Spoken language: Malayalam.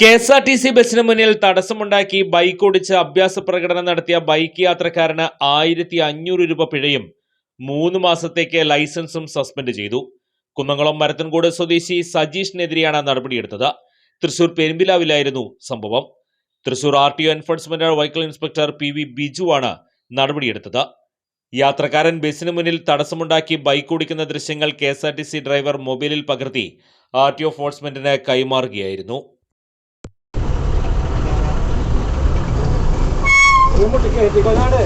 K S R T C ബസിന് മുന്നിൽ തടസ്സമുണ്ടാക്കി ബൈക്ക് ഓടിച്ച് അഭ്യാസ പ്രകടനം നടത്തിയ ബൈക്ക് യാത്രക്കാരന് ആയിരത്തി അഞ്ഞൂറ് രൂപ പിഴയും. മൂന്ന് മാസത്തേക്ക് ലൈസൻസും സസ്പെൻഡ് ചെയ്തു. കുന്നംകുളം മരത്തൻകോട് സ്വദേശി സജീഷിനെതിരെയാണ് നടപടിയെടുത്തത്. തൃശൂർ പെരുമ്പിലാവിലായിരുന്നു സംഭവം. Thrissur R T O enforcement vehicle inspector P V ബിജുവാണ് നടപടിയെടുത്തത്. യാത്രക്കാരൻ ബസ്സിന് മുന്നിൽ തടസ്സമുണ്ടാക്കി ബൈക്ക് ഓടിക്കുന്ന ദൃശ്യങ്ങൾ കെ ഡ്രൈവർ മൊബൈലിൽ പകർത്തി ആർ ടി ഒ ഫോഴ്സ്മെന്റിന് കൈമാറുകയായിരുന്നു. മുട്ടി കയറ്റിക്കൊണ്ടാണ്